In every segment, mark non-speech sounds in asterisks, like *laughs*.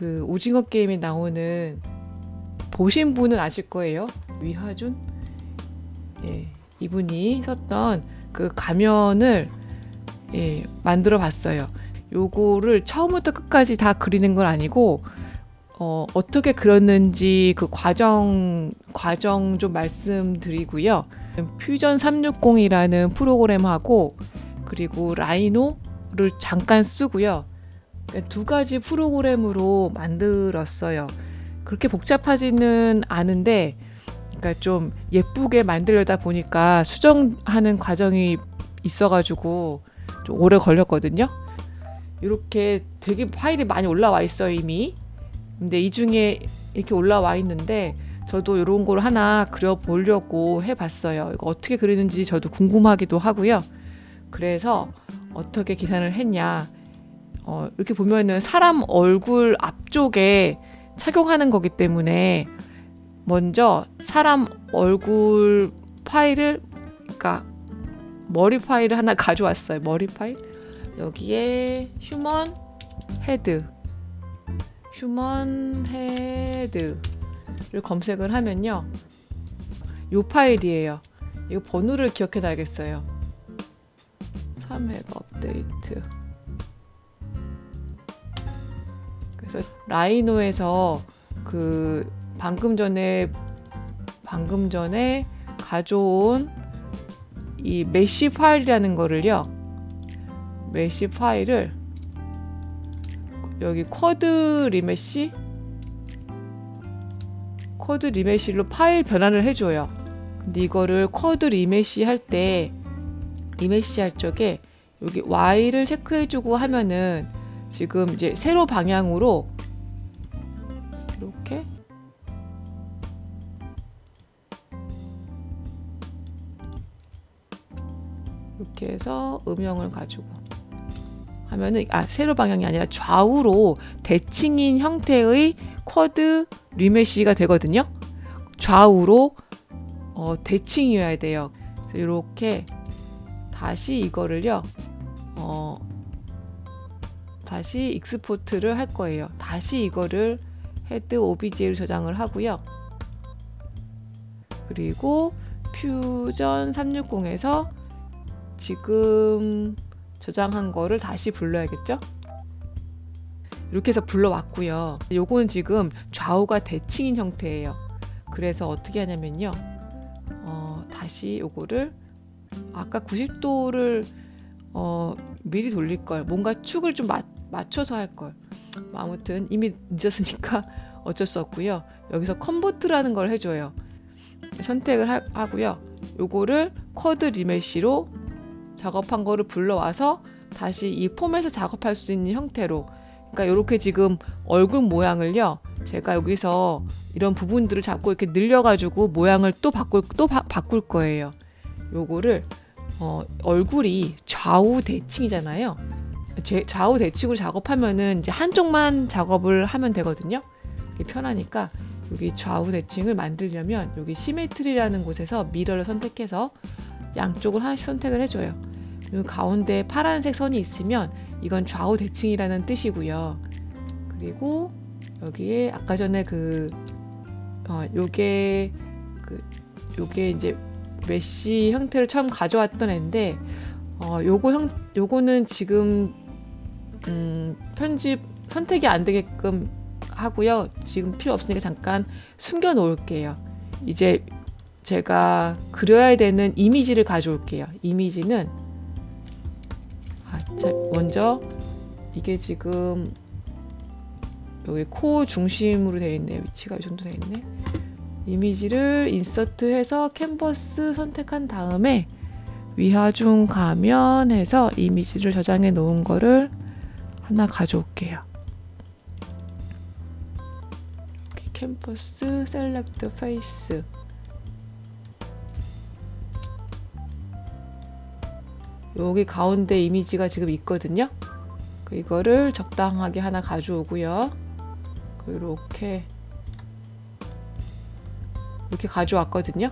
그 오징어 게임에 나오는 보신 분은 아실 거예요. 위하준? 예, 이분이 썼던 그 가면을 예, 만들어 봤어요. 요거를 처음부터 끝까지 다 그리는 건 아니고 어, 어떻게 그렸는지 그 과정 과정 좀 말씀드리고요. 퓨전 360이라는 프로그램하고 그리고 라이노를 잠깐 쓰고요. 그러니까 두 가지 프로그램으로 만들었어요. 그렇게 복잡하지는 않은데, 그러니까 좀 예쁘게 만들려다 보니까 수정하는 과정이 있어가지고 좀 오래 걸렸거든요. 이렇게 되게 파일이 많이 올라와 있어요 이미. 근데 이 중에 이렇게 올라와 있는데 저도 이런 걸 하나 그려보려고 해봤어요. 이거 어떻게 그리는지 저도 궁금하기도 하고요. 그래서 어떻게 계산을 했냐. 어, 이렇게 보면은 사람 얼굴 앞쪽에 착용하는 거기 때문에 먼저 사람 얼굴 파일을 그러니까 머리 파일을 하나 *laughs* 가져왔어요. 머리 파일. 여기에 휴먼 헤드 휴먼 헤드를 검색을 하면요. 요 파일이에요. 이거 번호를 기억해 놔야겠어요. 3회가 업데이트. 그래서 라이노에서 그 방금 전에 방금 전에 가져온 이 메시 파일이라는 거를요. 메시 파일을 여기 쿼드 리메시 쿼드 리메시로 파일 변환을 해줘요. 근데 이거를 쿼드 리메시 할때 리메시 할 적에 여기 Y를 체크해주고 하면은 지금 이제 세로 방향으로 이렇게 이렇게 해서 음영을 가지고 하면은 아 세로 방향이 아니라 좌우로 대칭인 형태의 쿼드 리메시가 되거든요. 좌우로 어, 대칭이어야 돼요. 이렇게 다시 이거를요. 어, 다시 익스포트를 할 거예요. 다시 이거를 헤드 OBJ로 저장을 하고요. 그리고 퓨전 360에서 지금 저장한 거를 다시 불러야겠죠? 이렇게 해서 불러왔고요. 요거는 지금 좌우가 대칭인 형태예요. 그래서 어떻게 하냐면요. 어, 다시 요거를 아까 90도를 어, 미리 돌릴 걸. 뭔가 축을 좀 맞, 맞춰서 할 걸. 뭐 아무튼 이미 늦었으니까 *laughs* 어쩔 수 없고요. 여기서 컨버트라는 걸 해줘요. 선택을 하, 하고요. 요거를 쿼드 리메시로 작업한 거를 불러와서 다시 이 폼에서 작업할 수 있는 형태로 그러니까 이렇게 지금 얼굴 모양을요 제가 여기서 이런 부분들을 자꾸 이렇게 늘려가지고 모양을 또 바꿀 또 바, 바꿀 거예요 요거를 어, 얼굴이 좌우 대칭이잖아요 제, 좌우 대칭으로 작업하면은 이제 한쪽만 작업을 하면 되거든요 편하니까 여기 좌우 대칭을 만들려면 여기 시메트리라는 곳에서 미러를 선택해서 양쪽을 하나씩 선택을 해줘요. 이 가운데 파란색 선이 있으면 이건 좌우 대칭이라는 뜻이고요. 그리고 여기에 아까 전에 그 어, 요게 그 요게 이제 메시 형태를 처음 가져왔던 애인데 어, 요거 형 요거는 지금 음, 편집 선택이 안 되게끔 하고요. 지금 필요 없으니까 잠깐 숨겨 놓을게요. 이제 제가 그려야 되는 이미지를 가져올게요. 이미지는 아, 자, 먼저 이게 지금 여기 코 중심으로 되어 있네. 위치가 이 정도 되어 있네. 이미지를 인서트해서 캔버스 선택한 다음에 위하중 가면 해서 이미지를 저장해 놓은 거를 하나 가져올게요. 여기 캔버스 셀렉트 페이스 여기 가운데 이미지가 지금 있거든요. 그 이거를 적당하게 하나 가져오고요. 이렇게 이렇게 가져왔거든요.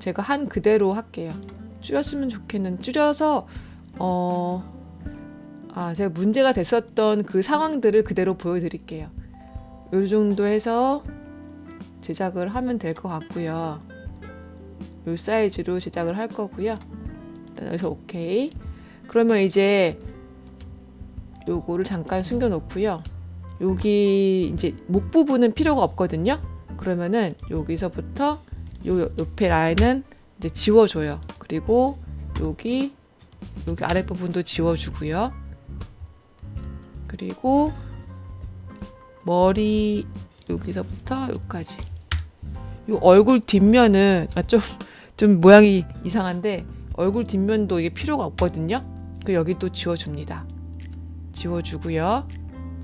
제가 한 그대로 할게요. 줄였으면 좋겠는 줄여서 어 아, 제가 문제가 됐었던 그 상황들을 그대로 보여드릴게요. 요 정도 해서 제작을 하면 될 것 같고요. 요 사이즈로 제작을 할 거고요. 그래서 오케이. 그러면 이제 요거를 잠깐 숨겨 놓고요. 여기 이제 목 부분은 필요가 없거든요. 그러면은 여기서부터 요 옆에 라인은 이제 지워줘요. 그리고 여기 여기 아랫 부분도 지워주고요. 그리고 머리 여기서부터 여기까지. 요 얼굴 뒷면은 아, 좀, 좀 모양이 이상한데 얼굴 뒷면도 이게 필요가 없거든요. 그 여기 또 지워줍니다. 지워주고요.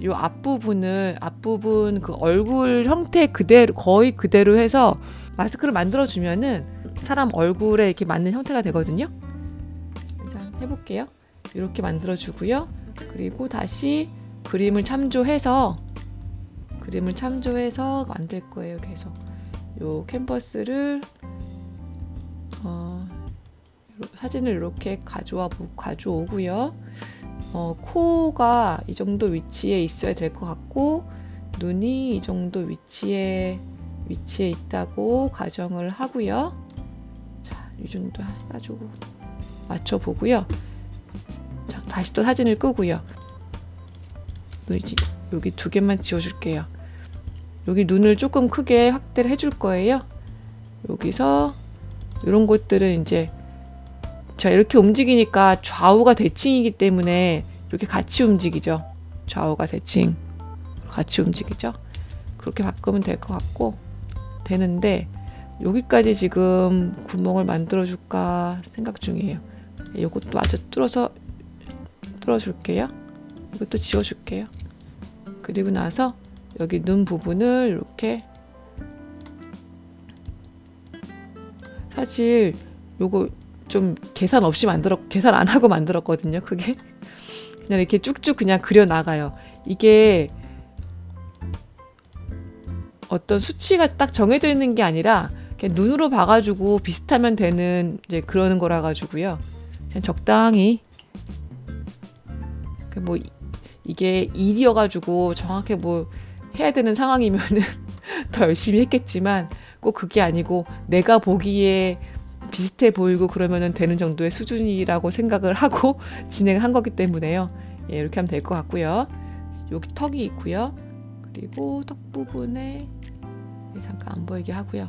요 앞부분을 앞부분 그 얼굴 형태 그대로 거의 그대로 해서 마스크를 만들어 주면은 사람 얼굴에 이렇게 맞는 형태가 되거든요. 자, 해볼게요. 이렇게 만들어 주고요. 그리고 다시 그림을 참조해서 그림을 참조해서 만들 거예요. 계속 요 캔버스를 어, 요- 사진을 이렇게 가져와 보- 가져오고요. 어, 코가 이 정도 위치에 있어야 될 것 같고 눈이 이 정도 위치에 위치에 있다고 가정을 하고요. 자, 이 정도 해가지고 맞춰 보고요. 자, 다시 또 사진을 끄고요. 여기 두 개만 지워줄게요. 여기 눈을 조금 크게 확대를 해줄 거예요. 여기서 이런 것들은 이제 자 이렇게 움직이니까 좌우가 대칭이기 때문에 이렇게 같이 움직이죠. 좌우가 대칭 같이 움직이죠. 그렇게 바꾸면 될 것 같고 되는데 여기까지 지금 구멍을 만들어 줄까 생각 중이에요. 이것도 마저 뚫어서 뚫어 줄게요. 이것도 지워 줄게요. 그리고 나서 여기 눈 부분을 이렇게 사실 요거 좀 계산 없이 만들었 계산 안 하고 만들었거든요. 그게 그냥 이렇게 쭉쭉 그냥 그려 나가요. 이게 어떤 수치가 딱 정해져 있는 게 아니라 눈으로 봐가지고 비슷하면 되는 이제 그러는 거라 가지고요. 그냥 적당히 그 뭐 이- 이게 일이어가지고 정확히 뭐 해야 되는 상황이면은 *laughs* 더 열심히 했겠지만 꼭 그게 아니고 내가 보기에 비슷해 보이고 그러면은 되는 정도의 수준이라고 생각을 하고 *laughs* 진행한 거기 때문에요. 예, 이렇게 하면 될 것 같고요. 여기 턱이 있고요. 그리고 턱 부분에 예, 잠깐 안 보이게 하고요.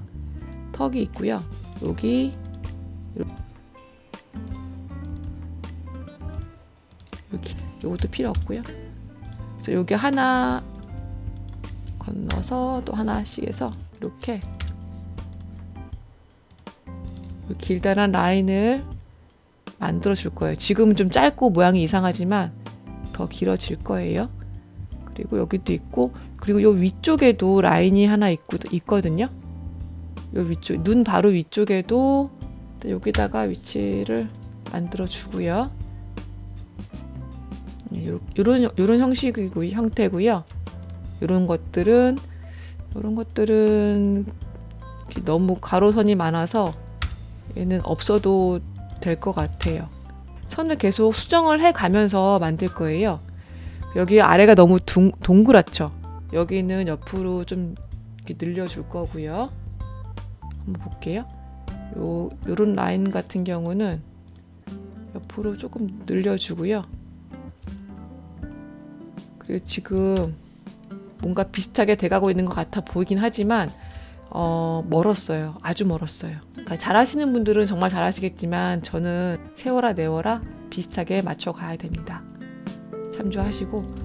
턱이 있고요. 여기 여기 요것도 필요 없고요. 그래서 여기 하나 건너서 또 하나씩 해서 이렇게 이 길다란 라인을 만들어 줄 거예요. 지금은 좀 짧고 모양이 이상하지만 더 길어질 거예요. 그리고 여기도 있고 그리고 요 위쪽에도 라인이 하나 있고 있거든요. 요 위쪽 눈 바로 위쪽에도 여기다가 위치를 만들어 주고요. 네, 요- 요런 형식이고 형태고요. 요런 것들은 요런 것들은 너무 가로선이 많아서 얘는 없어도 될 것 같아요. 선을 계속 수정을 해 가면서 만들 거예요. 여기 아래가 너무 둥, 동그랗죠. 여기는 옆으로 좀 늘려줄 거고요. 한번 볼게요. 요 요런 라인 같은 경우는 옆으로 조금 늘려주고요. 그리고 지금 뭔가 비슷하게 돼가고 있는 것 같아 보이긴 하지만 어, 멀었어요. 아주 멀었어요. 그러니까 잘하시는 분들은 정말 잘하시겠지만 저는 세워라 내워라 비슷하게 맞춰 가야 됩니다. 참조하시고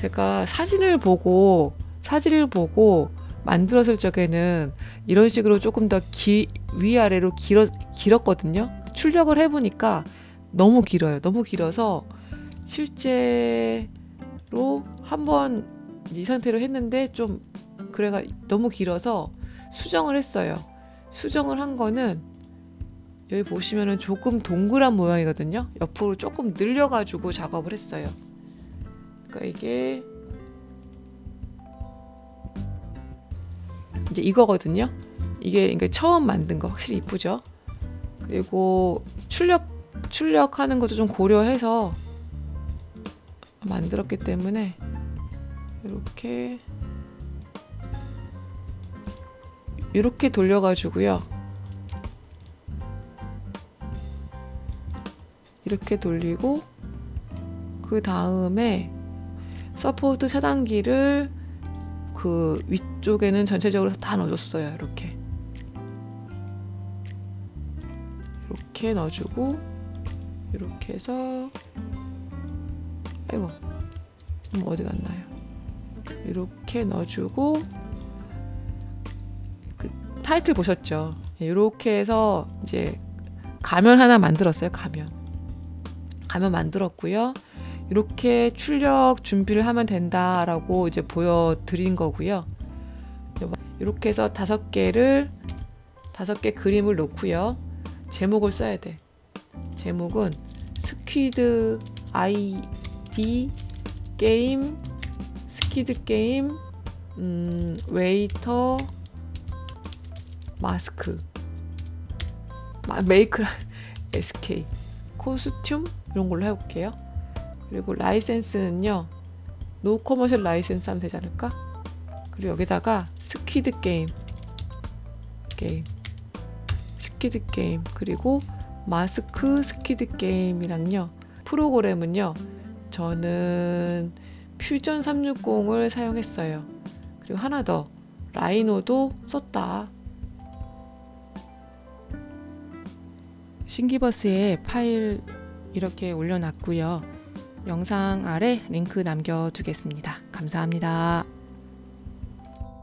제가 사진을 보고 사진을 보고 만들었을 적에는 이런 식으로 조금 더 기, 위아래로 길어, 길었거든요. 출력을 해보니까 너무 길어요. 너무 길어서 실제로 한번 이 상태로 했는데 좀 그래가 너무 길어서 수정을 했어요. 수정을 한 거는 여기 보시면은 조금 동그란 모양이거든요. 옆으로 조금 늘려가지고 작업을 했어요. 그러니까 이게 이제 이거거든요. 이게 그러니까 처음 만든 거 확실히 이쁘죠. 그리고 출력 출력하는 것도 좀 고려해서 만들었기 때문에 이렇게 이렇게 돌려가지고요. 이렇게 돌리고 그 다음에 서포트 차단기를 그 위쪽에는 전체적으로 다 넣어줬어요. 이렇게 이렇게 넣어주고 이렇게 해서 아이고 음, 어디 갔나요? 이렇게 넣어주고 그 타이틀 보셨죠? 이렇게 해서 이제 가면 하나 만들었어요. 가면 가면 만들었고요. 이렇게 출력 준비를 하면 된다라고 이제 보여드린 거고요. 이렇게 해서 다섯 개를 다섯 개 그림을 놓고요. 제목을 써야 돼. 제목은 스퀴드 아이디 게임 스퀴드 게임 음, 웨이터 마스크 마, 메이크 SK *laughs* 코스튬 이런 걸로 해볼게요. 그리고 라이센스는요 노 커머셜 라이센스 하면 되지 않을까? 그리고 여기다가 스퀴드 게임 게임 스퀴드 게임 그리고 마스크 스퀴드 게임이랑요 프로그램은요 저는 퓨전 360을 사용했어요. 그리고 하나 더 라이노도 썼다. 신기버스에 파일 이렇게 올려놨고요 영상 아래 링크 남겨두겠습니다. 감사합니다